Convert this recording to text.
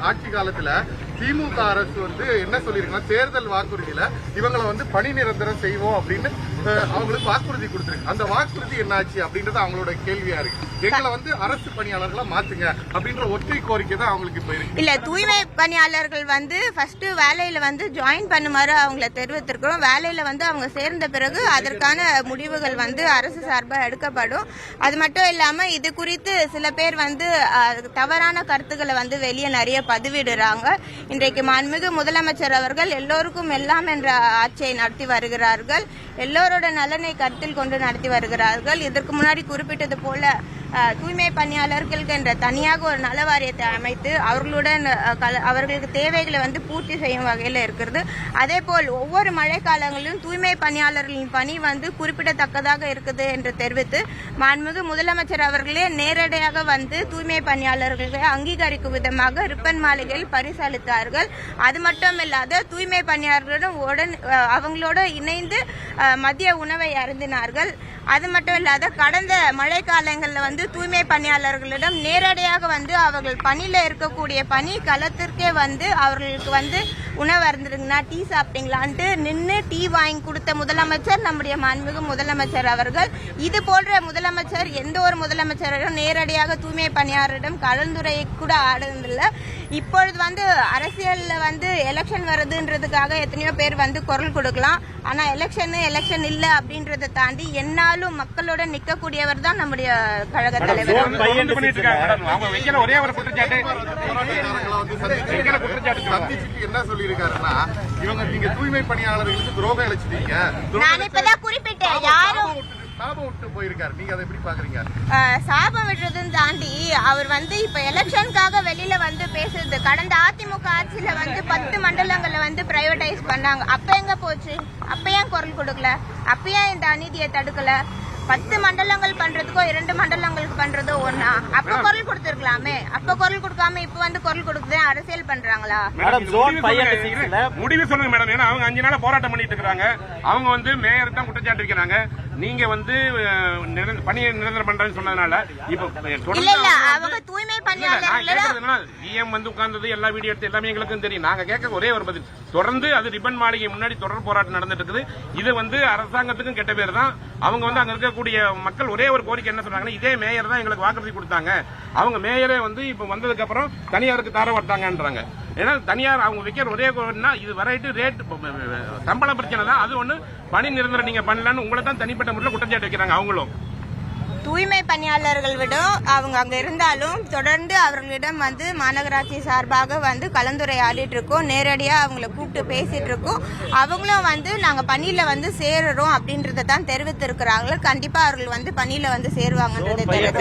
ஆட்சி காலத்துல திமுக அரசு வந்து என்ன சொல்லியிருக்குன்னா தேர்தல் வாக்குறுதியில இவங்களை வந்து பணி நிரந்தரம் செய்வோம் அப்படின்னு அவங்களுக்கு வாக்குறுதி கொடுத்துருக்கு. அந்த வாக்குறுதி என்னாச்சு அப்படின்றது அவங்களோட கேள்வியா இருக்கு. எங்களை வந்து அரசு பணியாளர்களா மாத்துங்க அப்படின்ற ஒற்றை கோரிக்கை தான் அவங்களுக்கு இப்ப இருக்கு. இல்ல தூய்மை பணியாளர்கள் வந்து ஃபர்ஸ்ட் வேலையில வந்து ஜாயின் பண்ணுமாறு அவங்கள தெரிவித்திருக்கிறோம். வேலையில வந்து அவங்க சேர்ந்த பிறகு அதற்கான முடிவுகள் வந்து அரசு சார்பாக எடுக்கப்படும். அது மட்டும் இல்லாம இது குறித்து சில பேர் வந்து தவறான கருத்துக்களை வந்து வெளியே நிறைய பதிவிடுறாங்க. இன்றைக்கு மாண்புமிகு முதலமைச்சர் அவர்கள் எல்லோருக்கும் எல்லாம் என்ற ஆட்சியை நடத்தி வருகிறார்கள். எல்லோரோட நலனை கருத்தில் கொண்டு நடத்தி வருகிறார்கள். இதற்கு முன்னாடி குறிப்பிட்டது போல தூய்மை பணியாளர்களுக்கு என்ற தனியாக ஒரு நல வாரியத்தை அமைத்து அவர்களுடன் கல- அவர்களுக்கு தேவைகளை வந்து பூர்த்தி செய்யும் வகையில் இருக்கிறது. அதே போல் ஒவ்வொரு மழைக்காலங்களிலும் தூய்மை பணியாளர்களின் பணி வந்து குறிப்பிடத்தக்கதாக இருக்குது என்று தெரிவித்து மாண்புமிகு முதலமைச்சர் அவர்களே நேரடியாக வந்து தூய்மை பணியாளர்களை அங்கீகரிக்கும் விதமாக ரிப்பன் மாளிகையில் பரிசளித்தார்கள். அது மட்டும் இல்லாத தூய்மை பணியாளர்களுடன் உடன் அவங்களோட இணைந்து மதிய உணவை அருந்தினார்கள். அது மட்டும் இல்லாத கடந்த மழை காலங்களில் வந்து வந்து தூய்மை பணியாளர்களிடம் நேரடியாக வந்து அவர்கள் பணியில் இருக்கக்கூடிய பணி களத்திற்கே வந்து அவர்களுக்கு வந்து உணவு அருந்துருங்கண்ணா டீ சாப்பிட்டீங்களான்ட்டு நின்று டீ வாங்கி கொடுத்த முதலமைச்சர் நம்முடைய மாண்புமிகு முதலமைச்சர் அவர்கள். இது போன்ற முதலமைச்சர் எந்த ஒரு முதலமைச்சரிடம் நேரடியாக தூய்மை பணியாளரிடம் கலந்துரையை கூட ஆடுறதில்லை இப்பொழுது வந்து அரசியல்ல வந்து எலெக்ஷன் வருதுன்றதுக்காக எத்தனையோ பேர் வந்து குரல் கொடுக்கலாம். ஆனா எலெக்ஷன் எலெக்ஷன் இல்ல அப்படின்றத தாண்டி என்னாலும் மக்களோட நிக்கக்கூடியவர் தான் நம்முடைய கழக தலைவர். ஒரே ஒரு குற்றச்சாட்டு. என்ன சொல்லியிருக்காருன்னா இவங்க நீங்க தூய்மை பணியாளர்களுக்கு துரோகம் இழைச்சிட்டீங்க. துரோகம் நான் இப்பதான் குறிப்பிட்டேன் யாரும் சாபம் விட்டு போயிருக்காரு. நீங்க அதை எப்படி பாக்குறீங்க? சாபம் விடுறதுன்னு தாண்டி அவர் வந்து இப்ப எலெக்ஷனுக்காக வெளியில வந்து பேசுறது. கடந்த அதிமுக ஆட்சியில வந்து பத்து மண்டலங்களை வந்து பிரைவேடைஸ் பண்ணாங்க. அப்ப எங்க போச்சு? அப்ப ஏன் குரல் கொடுக்கல? அப்ப ஏன் இந்த அநீதியை தடுக்கல? பத்து மண்டலங்கள் பண்றதுக்கோ இரண்டு மண்டலங்களுக்கு பண்றதோ ஒண்ணா? அப்ப குரல் கொடுத்திருக்கலாமே. அப்ப குரல் கொடுக்காம இப்ப வந்து குரல் கொடுக்குது அரசியல் பண்றாங்களா? மேடம், முடிவு சொல்லுங்க. மேடம். ஏன்னா அவங்க அஞ்சு நாளா போராட்டம் பண்ணிட்டு இருக்காங்க அவங்க வந்து மேயர் தான் குற்றச்சாட்டு வைக்கிறாங்க. நீங்க வந்து பணியை நிரந்தரம் பண்றேன்னு சொன்னதுனால இப்ப தொடர்ந்து இல்ல இல்ல அவங்க தூய்மை என்னன்னா, GM வந்து உட்கார்ந்தது எல்லா வீடியோ எடுத்து எல்லாமே எங்களுக்கும் தெரியும். நாங்க கேட்க ஒரே ஒரு பதில். தொடர்ந்து அது ரிப்பன் மாளிகை முன்னாடி தொடர் போராட்டம் நடந்துட்டு இருக்குது இது வந்து அரசாங்கத்துக்கும் கெட்ட பேர் தான். அவங்க வந்து அங்க இருக்கக்கூடிய மக்கள் ஒரே ஒரு கோரிக்கை என்ன சொல்றாங்கன்னா இதே மேயர் தான் எங்களுக்கு வாக்குறுதி கொடுத்தாங்க. அவங்க மேயரே வந்து இப்ப வந்ததுக்கு அப்புறம் தனியாருக்கு தார வட்டாங்கன்றாங்க ஏன்னா தனியார் அவங்க வைக்கிற ஒரே கோரினா இது வரைட்டு ரேட் சம்பள பிரச்சனை தான். அது ஒண்ணு பணி நிரந்தரம் நீங்க பண்ணலன்னு உங்களை தான் தனிப்பட்ட முறையில் குற்றச்சாட்டு வைக்கிறாங்க அவங்களும். தூய்மை பணியாளர்கள் விட அவங்க அங்க இருந்தாலும் தொடர்ந்து அவர்களிடம் வந்து மாநகராட்சி சார்பாக வந்து கலந்துரையாடிட்டு இருக்கோம். நேரடியா அவங்கள கூப்பிட்டு பேசிட்டு இருக்கோம். அவங்களும் வந்து நாங்க பணியில வந்து சேருறோம் அப்படின்றத தான் தெரிவித்திருக்கிறாங்க. கண்டிப்பா அவர்கள் வந்து பணியில வந்து சேருவாங்கன்றதை தெரிவித்து